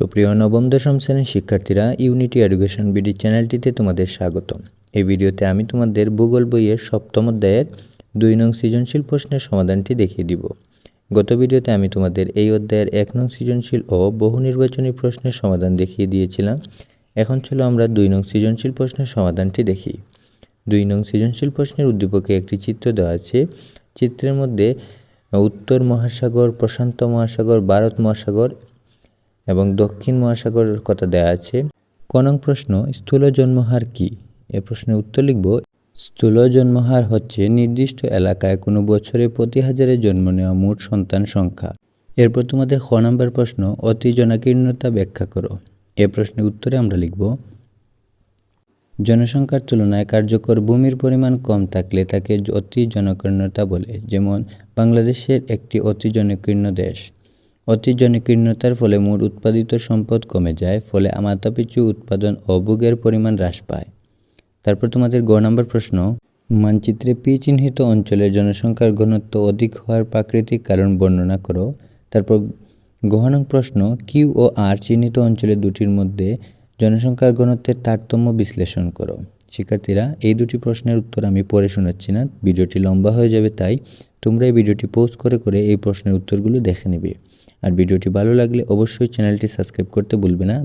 সুপ্রিয় নবম, দশম শ্রেণির শিক্ষার্থীরা ইউনিটি এডুকেশন বিডি চ্যানেলটিতে তোমাদের স্বাগত এই ভিডিওতে আমি তোমাদের ভূগোল বইয়ের সপ্তম অধ্যায়ের দুই নং সৃজনশীল প্রশ্নের সমাধানটি দেখিয়ে দিব। গত ভিডিওতে আমি তোমাদের এই অধ্যায়ের এক নং সৃজনশীল ও বহু নির্বাচনী প্রশ্নের সমাধান দেখিয়ে দিয়েছিলাম। এখন চলো আমরা দুই নং সৃজনশীল প্রশ্নের সমাধানটি দেখি। দুই নং সৃজনশীল প্রশ্নের উদ্দীপকে একটি চিত্র দেওয়া আছে। চিত্রের মধ্যে উত্তর মহাসাগর, প্রশান্ত মহাসাগর, ভারত মহাসাগর এবং দক্ষিণ মহাসাগরের কথা দেয়া আছে কনং প্রশ্ন, স্থূল জন্মহার কি? এ প্রশ্নের উত্তর লিখব, স্থূল জন্মহার হচ্ছে নির্দিষ্ট এলাকায় কোনো বছরে প্রতি হাজারে জন্ম নেওয়া মোট সন্তান সংখ্যা। এরপর তোমাদের খ নম্বর প্রশ্ন অতি জনাকীর্ণতা ব্যাখ্যা করো। এ প্রশ্নের উত্তরে আমরা লিখব, জনসংখ্যার তুলনায় কার্যকর ভূমির পরিমাণ কম থাকলে তাকে অতি জনকীর্ণতা বলে, যেমন বাংলাদেশের একটি অতি জনকীর্ণ দেশ। অতি জনকীর্ণতার ফলে মোট উৎপাদিত সম্পদ কমে যায়, ফলে মাথাপিছু উৎপাদন ও ভোগের পরিমাণ হ্রাস পায়। তারপর তোমাদের গ নম্বর প্রশ্ন, মানচিত্রে পি চিহ্নিত অঞ্চলের জনসংখ্যার ঘনত্ব অধিক হওয়ার প্রাকৃতিক কারণ বর্ণনা করো। তারপর গহনং প্রশ্ন কিউ ও আর চিহ্নিত অঞ্চলের দুটির মধ্যে জনসংখ্যার ঘনত্বের তারতম্য বিশ্লেষণ করো। শিক্ষার্থীরা, এই দুটি প্রশ্নের উত্তর আমি পরে শোনাচ্ছি না, ভিডিওটি লম্বা হয়ে যাবে তাই তোমরা এই ভিডিওটি পোস্ট করে করে এই প্রশ্নের উত্তরগুলো দেখে নেবে। আর ভিডিওটি ভালো লাগলে অবশ্যই চ্যানেলটি সাবস্ক্রাইব করতে ভুলবে না।